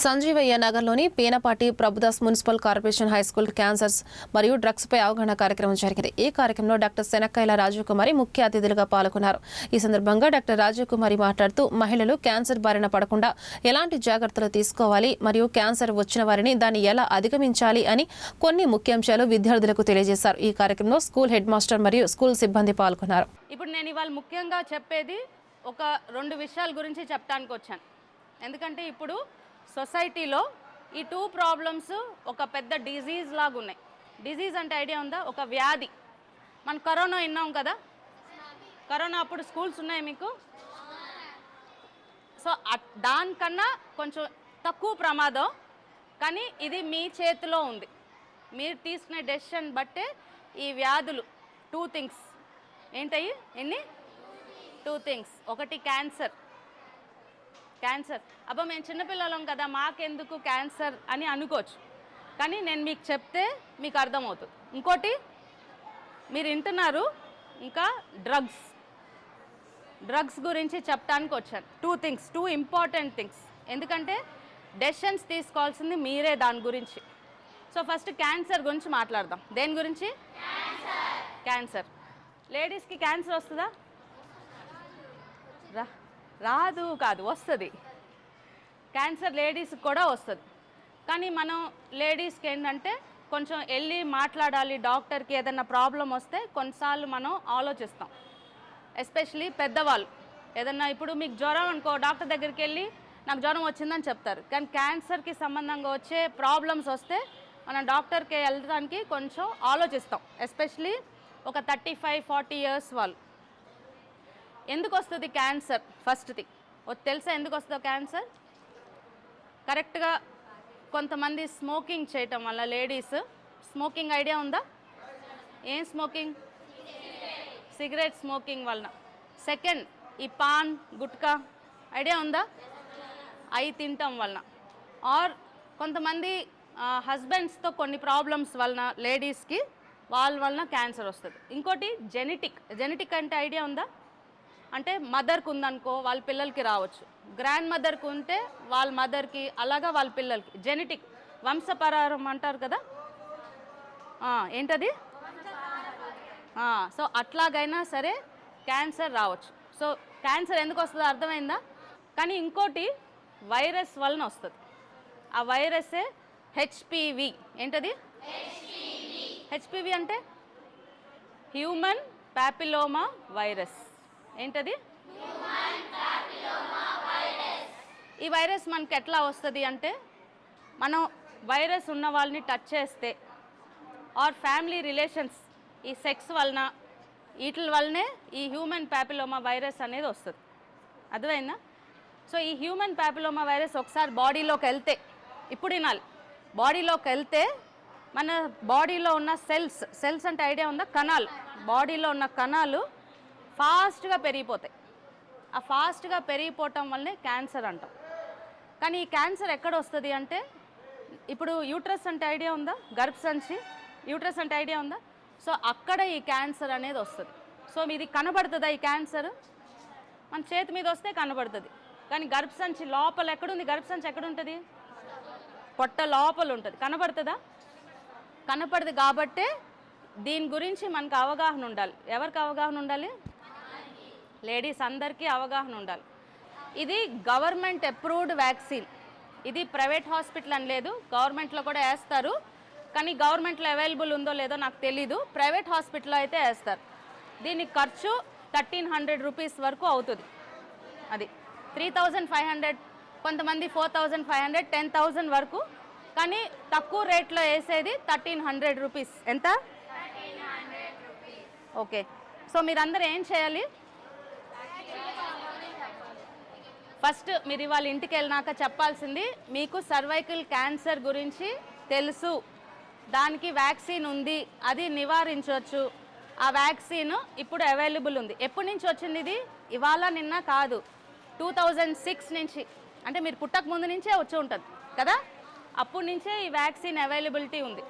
సంజీవయ్య నగర్లోని Peenapati Prabhudas municipal corporation high school cancers మరియు డ్రగ్స్పై అవగాహన కార్యక్రమం జరిగింది. ఈ కార్యక్రమంలో డాక్టర్ శనక్కాయల రాజీవ్ కుమారి ముఖ్య అతిథులుగా పాల్గొన్నారు. ఈ సందర్భంగా డాక్టర్ రాజీవ్కుమారి మాట్లాడుతూ మహిళలు క్యాన్సర్ బారిన పడకుండా ఎలాంటి జాగ్రత్తలు తీసుకోవాలి మరియు క్యాన్సర్ వచ్చిన వారిని దాన్ని ఎలా అధిగమించాలి అని కొన్ని ముఖ్యాంశాలు విద్యార్థులకు తెలియజేశారు. ఈ కార్యక్రమంలో స్కూల్ హెడ్ మాస్టర్ మరియు స్కూల్ సిబ్బంది పాల్గొన్నారు. ఇప్పుడు నేను ఇవాళ ముఖ్యంగా చెప్పేది ఒక రెండు విషయాల గురించి చెప్పడానికి వచ్చాను ఎందుకంటే ఇప్పుడు సొసైటీలో ఈ టూ ప్రాబ్లమ్స్ ఒక పెద్ద డిజీజ్ లాగా ఉన్నాయి. డిజీజ్ అంటే ఐడియా ఉందా? ఒక వ్యాధి. మనం కరోనా విన్నాం కదా? కరోనా అప్పుడు స్కూల్స్ ఉన్నాయి మీకు? సో దానికన్నా కొంచెం తక్కువ ప్రమాదం. కానీ ఇది మీ చేతిలో ఉంది. మీరు తీసుకునే డెసిషన్ బట్టే ఈ వ్యాధులు టూ థింగ్స్. ఏంటయ్యి? ఎన్ని? Two things. ఒకటి క్యాన్సర్. క్యాన్సర్. అబ్బా మేము చిన్నపిల్లలం కదా మాకెందుకు క్యాన్సర్ అని అనుకోవచ్చు. కానీ నేను మీకు చెప్తే మీకు అర్థమవుతుంది. ఇంకోటి మీరు వింటున్నారు ఇంకా డ్రగ్స్ డ్రగ్స్ గురించి చెప్పడానికి వచ్చాను. Two things too important things ఎందుకంటే డెసిషన్స్ తీసుకోవాల్సింది మీరే దాని గురించి. సో ఫస్ట్ క్యాన్సర్ గురించి మాట్లాడదాం. దేని గురించి? క్యాన్సర్ లేడీస్కి క్యాన్సర్ వస్తుందా? రా. రాదు కాదు వస్తుంది. క్యాన్సర్ లేడీస్కి కూడా వస్తుంది. కానీ మనం లేడీస్కి ఏంటంటే కొంచెం వెళ్ళి మాట్లాడాలి డాక్టర్కి ఏదైనా ప్రాబ్లం వస్తే కొన్నిసార్లు మనం ఆలోచిస్తాం. ఎస్పెషలీ పెద్దవాళ్ళు. ఏదన్నా ఇప్పుడు మీకు జ్వరం అనుకో డాక్టర్ దగ్గరికి వెళ్ళి నాకు జ్వరం వచ్చిందని చెప్తారు. కానీ క్యాన్సర్కి సంబంధంగా వచ్చే ప్రాబ్లమ్స్ వస్తే మనం డాక్టర్కి వెళ్ళడానికి కొంచెం ఆలోచిస్తాం. ఎస్పెషలీ ఒక థర్టీ ఫైవ్ ఫార్టీ ఇయర్స్ వాళ్ళు. ఎందుకు వస్తుంది క్యాన్సర్ ఫస్ట్ది తెలుసా ఎందుకు వస్తుందో క్యాన్సర్ కరెక్ట్గా కొంతమంది స్మోకింగ్ చేయటం వల్ల లేడీస్ స్మోకింగ్ ఐడియా ఉందా? ఏం స్మోకింగ్ సిగరెట్ స్మోకింగ్ వలన. సెకండ్ ఈ పాన్ గుట్కా ఐడియా ఉందా? అవి తినటం వలన. ఆర్ కొంతమంది హస్బెండ్స్తో కొన్ని ప్రాబ్లమ్స్ వలన లేడీస్కి వాళ్ళ వలన క్యాన్సర్ వస్తుంది. ఇంకోటి జెనెటిక్ జెనెటిక్ అంటే ఐడియా ఉందా? అంటే మదర్కి ఉందనుకో వాళ్ళ పిల్లలకి రావచ్చు. గ్రాండ్ మదర్కి ఉంటే వాళ్ళ మదర్కి అలాగా వాళ్ళ పిల్లలకి. జెనెటిక్ వంశపరారం అంటారు కదా? ఏంటది? సో అట్లాగైనా సరే క్యాన్సర్ రావచ్చు. సో క్యాన్సర్ ఎందుకు వస్తుందో అర్థమైందా? కానీ ఇంకోటి వైరస్ వలన వస్తుంది. ఆ వైరస్సే హెచ్పివి ఏంటది? హెచ్పివి అంటే హ్యూమన్ ప్యాపిలోమా వైరస్ ఏంటది? ఈ వైరస్ మనకి ఎట్లా వస్తుంది అంటే మనం వైరస్ ఉన్న వాళ్ళని టచ్ చేస్తే ఆర్ ఫ్యామిలీ రిలేషన్స్ ఈ సెక్స్ వలన వీటి వల్లనే ఈ హ్యూమన్ ప్యాపిలోమా వైరస్ అనేది వస్తుంది. అర్థమైందా? సో ఈ హ్యూమన్ ప్యాపిలోమా వైరస్ ఒకసారి బాడీలోకి వెళ్తే ఇప్పుడు వినాలి. బాడీలోకి వెళ్తే మన బాడీలో ఉన్న సెల్స్ సెల్స్ అంటే ఐడియా ఉందా? కణాలు. బాడీలో ఉన్న కణాలు ఫాస్ట్గా పెరిగిపోతాయి. ఆ ఫాస్ట్గా పెరిగిపోవటం వల్లనే క్యాన్సర్ అంటాం. కానీ ఈ క్యాన్సర్ ఎక్కడ వస్తుంది అంటే ఇప్పుడు యూట్రస్ అంటే ఐడియా ఉందా? గర్భసంచి యూట్రస్ అంటే ఐడియా ఉందా? సో అక్కడ ఈ క్యాన్సర్ అనేది వస్తుంది. సో మీది కనబడుతుందా ఈ క్యాన్సర్? మన చేతి మీద వస్తే కనబడుతుంది. కానీ గర్భసంచి లోపల ఎక్కడుంది? గర్భసంచి ఎక్కడ ఉంటుంది పొట్ట లోపల ఉంటుంది. కనబడుతుందా? కనపడదు కాబట్టే దీని గురించి మనకు అవగాహన ఉండాలి. ఎవరికి అవగాహన ఉండాలి? లేడీస్ అందరికీ అవగాహన ఉండాలి. ఇది గవర్నమెంట్ అప్రూవ్డ్ వ్యాక్సిన్. ఇది ప్రైవేట్ హాస్పిటల్ అని లేదు గవర్నమెంట్లో కూడా వేస్తారు. కానీ గవర్నమెంట్లో అవైలబుల్ ఉందో లేదో నాకు తెలీదు. ప్రైవేట్ హాస్పిటల్లో అయితే వేస్తారు. దీని ఖర్చు థర్టీన్ హండ్రెడ్ రూపీస్ వరకు అవుతుంది. అది త్రీ థౌజండ్ ఫైవ్ హండ్రెడ్ కొంతమంది four thousand five hundred ten thousand వరకు. కానీ తక్కువ రేట్లో వేసేది థర్టీన్ హండ్రెడ్ రూపీస్. ఎంత? ఓకే. సో మీరందరూ ఏం చేయాలి? ఫస్ట్ మీరు ఇవాళ ఇంటికి వెళ్ళినాక చెప్పాల్సింది మీకు సర్వైకల్ క్యాన్సర్ గురించి తెలుసు. దానికి వ్యాక్సిన్ ఉంది అది నివారించవచ్చు ఆ వ్యాక్సిన్ ఇప్పుడు అవైలబుల్ ఉంది. ఎప్పటి నుంచి వచ్చింది ఇది? ఇవాళ నిన్న కాదు. టూ థౌజండ్ సిక్స్ నుంచి. అంటే మీరు పుట్టక ముందు నుంచే వచ్చి ఉంటుంది కదా? అప్పటి నుంచే ఈ వ్యాక్సిన్ అవైలబిలిటీ ఉంది.